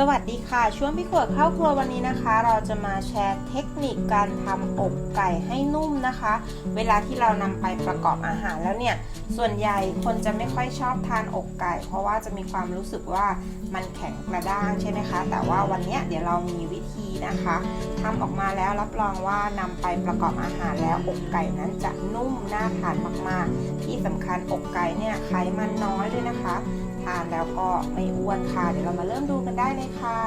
สวัสดีค่ะ ช่วงพี่ขวดเข้าครัววันนี้นะคะ เราจะมาแชร์เทคนิคการทำอกไก่ให้นุ่มนะคะ เวลาที่เรานำไปประกอบอาหารแล้วเนี่ย ส่วนใหญ่คนจะไม่ค่อยชอบทานอกไก่ เพราะว่าจะมีความรู้สึกว่ามันแข็งกระด้างใช่ไหมคะ แต่ว่าวันนี้เดี๋ยวเรามีวิธีนะคะทำออกมาแล้วรับรองว่านำไปประกอบอาหารแล้วอกไก่นั้นจะนุ่มน่าทานมากๆ ที่สำคัญอกไก่เนี่ยไขมันน้อยด้วยนะคะ ทานแล้วก็ไม่อ้วนค่ะ เดี๋ยวเรามาเริ่มดูกันได้เลยค่ะ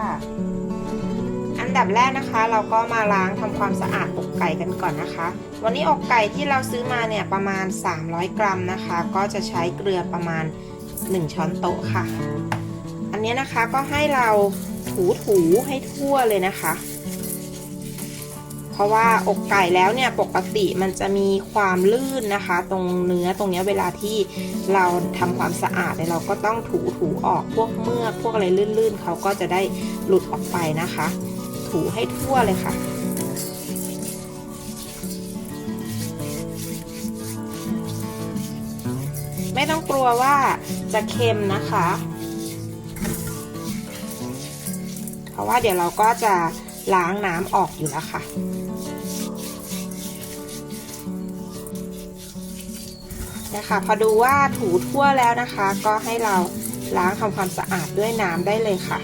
อันดับแรกนะคะ เราก็มาล้างทำความสะอาดอกไก่กันก่อนนะคะ วันนี้อกไก่ที่เราซื้อมาเนี่ยประมาณ 300 กรัมนะคะ ก็จะใช้เกลือประมาณ 1 ช้อนโต๊ะค่ะ อันนี้นะคะก็ให้เราถูถูให้ทั่วเลยนะคะ ราะว่าอกไก่แล้วเนี่ยปกติมันจะมีความลื่นนะคะ ตรงเนื้อตรงเนี้ยเวลาที่เราทำความสะอาดเนี่ยเราก็ต้องถูถูออกพวกเมือกพวกอะไรลื่นๆเขาก็จะได้หลุดออกไปนะคะ ถูให้ทั่วเลยค่ะไม่ต้องกลัวว่าจะเค็มนะคะ เพราะว่าเดี๋ยวเราก็จะ ล้างน้ำออกอยู่แล้วค่ะ นะคะพอดูว่าถูทั่วแล้วนะคะ ก็ให้เราล้างทำความสะอาดด้วยน้ำได้เลยค่ะ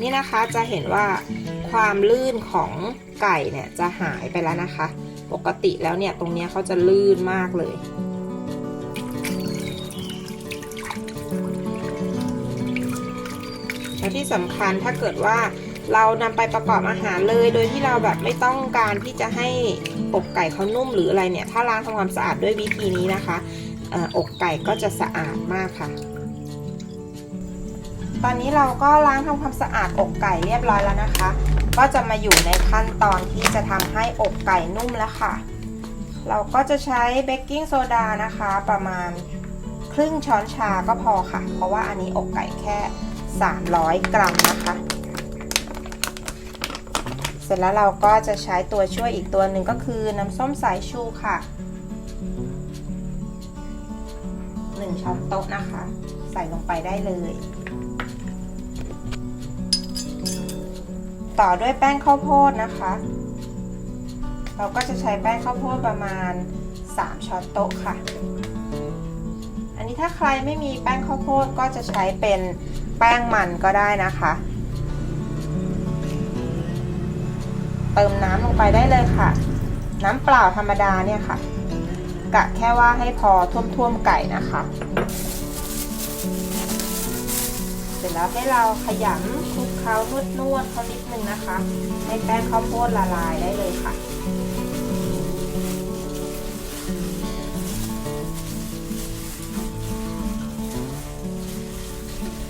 นี่นะคะจะเห็นว่าความลื่นของ ไก่เนี่ยจะหายไปแล้วนะคะ ปกติแล้วเนี่ยตรงนี้เขาจะลื่นมากเลยและที่สำคัญถ้าเกิดว่าเรานำไปประกอบอาหารเลย โดยที่เราแบบไม่ต้องการที่จะให้อกไก่เขานุ่มหรืออะไรเนี่ย ถ้าล้างทำความสะอาดด้วยวิธีนี้นะคะอกไก่ก็จะสะอาดมากค่ะ ตอนนี้เราก็ล้างทำความสะอาดอกไก่เรียบร้อยแล้วนะคะ ก็จะมาอยู่ในขั้นตอนที่จะทำให้อกไก่นุ่มแล้วค่ะ เราก็จะใช้เบกกิ้งโซดานะคะประมาณครึ่งช้อนชาก็พอค่ะ เพราะว่าอันนี้อกไก่แค่ 300 กรัมนะคะ เสร็จแล้วเราก็จะใช้ตัวช่วยอีกตัวหนึ่งก็คือน้ำส้มสายชูค่ะ 1ช้อนโต๊ะนะคะ ใส่ลงไปได้เลย ต่อด้วยแป้งข้าวโพดนะคะ เราก็จะใช้แป้งข้าวโพดประมาณ 3 ช้อนโต๊ะค่ะ อันนี้ถ้าใครไม่มีแป้งข้าวโพดก็จะใช้เป็นแป้งมันก็ได้นะคะ เติมน้ำลงไปได้เลยค่ะ น้ำเปล่าธรรมดาเนี่ยค่ะกะแค่ว่าให้พอท่วมๆไก่นะคะ เสร็จแล้วให้เราขยำคลุกเคล้านวดนวดๆเขานิดนึงนะคะ ให้แป้งข้าวโพดละลายได้เลยค่ะ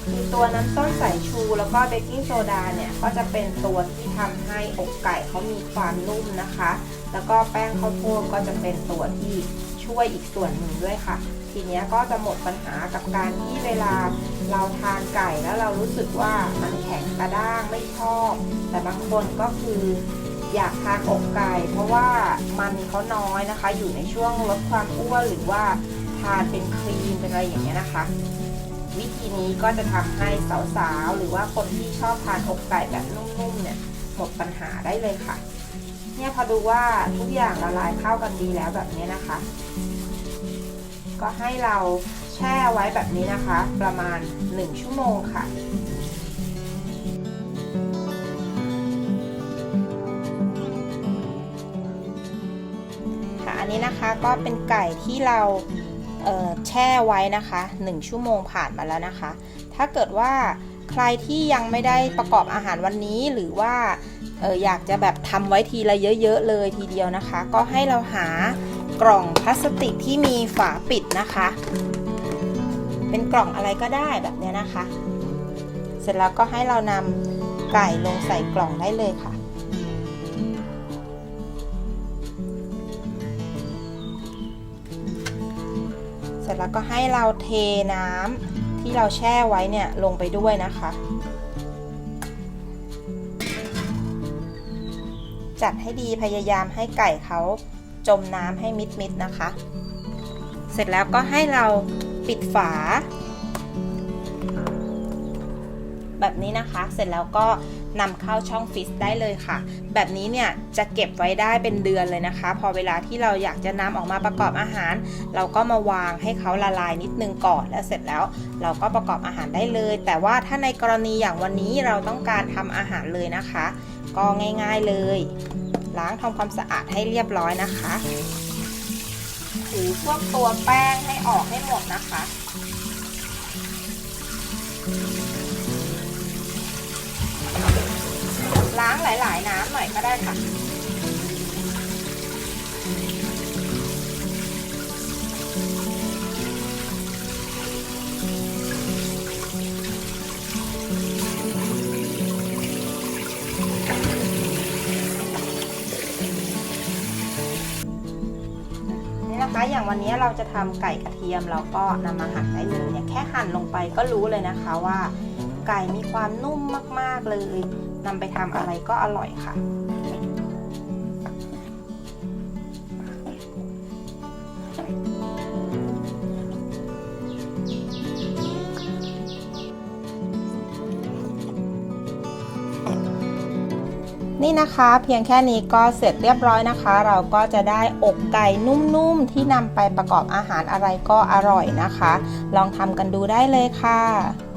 คือตัวน้ำส้มสายชูแล้วก็เบกกิ้งโซดาเนี่ย ก็จะเป็นตัวที่ทำให้อกไก่เขามีความนุ่มนะคะ แล้วก็แป้งข้าวโพดก็จะเป็นตัวที่ช่วยอีกส่วนหนึ่งด้วยค่ะ ทีนี้ก็จะหมดปัญหากับการที่เวลาเราทานไก่แล้วเรารู้สึกว่ามันแข็งกระด้างไม่ชอบ แต่บางคนก็คืออยากทานอกไก่ เพราะว่ามันเขาน้อยนะคะ อยู่ในช่วงลดความอ้วนหรือว่าทานเป็นครีมเป็นอะไรอย่างเงี้ยนะคะ วิธีนี้ก็จะทำให้สาวๆหรือว่าคนที่ชอบทานอกไก่แบบนุ่มๆเนี่ยหมดปัญหาได้เลยค่ะ เนี่ยพอดูว่าทุกอย่างละลายเข้ากันดีแล้วแบบนี้นะคะ ก็ให้เราแช่ไว้แบบนี้นะคะ ประมาณ 1 ชั่วโมงค่ะค่ะอันนี้นะคะก็เป็นไก่ที่เราแช่ไว้นะคะ 1 ชั่วโมงผ่านมาแล้วนะคะ ถ้าเกิดว่าใครที่ยังไม่ได้ประกอบอาหารวันนี้หรือว่าอออยากจะแบบทำไว้ทีละเยอะ ๆ เลยทีเดียวนะคะ ก็ให้เราหา กล่องพลาสติกที่มีฝาปิดนะคะ เป็นกล่องอะไรก็ได้แบบเนี้ยนะคะ เสร็จแล้วก็ให้เรานำไก่ลงใส่กล่องได้เลยค่ะ เสร็จแล้วก็ให้เราเทน้ำที่เราแช่ไว้เนี่ยลงไปด้วยนะคะจัดให้ดีพยายามให้ไก่เขา จมน้ำให้มิดๆนะคะ เสร็จแล้วก็ให้เราปิดฝา แบบนี้นะคะ เสร็จแล้วก็นำเข้าช่องฟิตได้เลยค่ะ แบบนี้เนี่ยจะเก็บไว้ได้เป็นเดือนเลยนะคะ พอเวลาที่เราอยากจะนำออกมาประกอบอาหาร เราก็มาวางให้เขาละลายนิดนึงก่อนแล้วเสร็จแล้ว เราก็ประกอบอาหารได้เลย แต่ว่าถ้าในกรณีอย่างวันนี้เราต้องการทำอาหารเลยนะคะ ก็ง่าย ๆเลย ล้างทำความสะอาดให้เรียบร้อยนะคะถูพวกตัวแป้งให้ออกให้หมดนะคะ ล้างหลาย ๆ น้ำหน่อยก็ได้ค่ะ นี่นะคะ อย่างวันนี้เราจะทำไก่กระเทียมเราก็นำมาหั่นได้เลยเนี่ยแค่หั่นลงไปก็รู้เลยนะคะว่า ไก่มีความนุ่มมากๆเลยนำไปทำอะไรก็อร่อยค่ะ นี่นะคะเพียงแค่นี้ก็เสร็จเรียบร้อยนะคะ เราก็จะได้อกไก่นุ่มๆ ที่นำไปประกอบอาหารอะไรก็อร่อยนะคะ ลองทำกันดูได้เลยค่ะ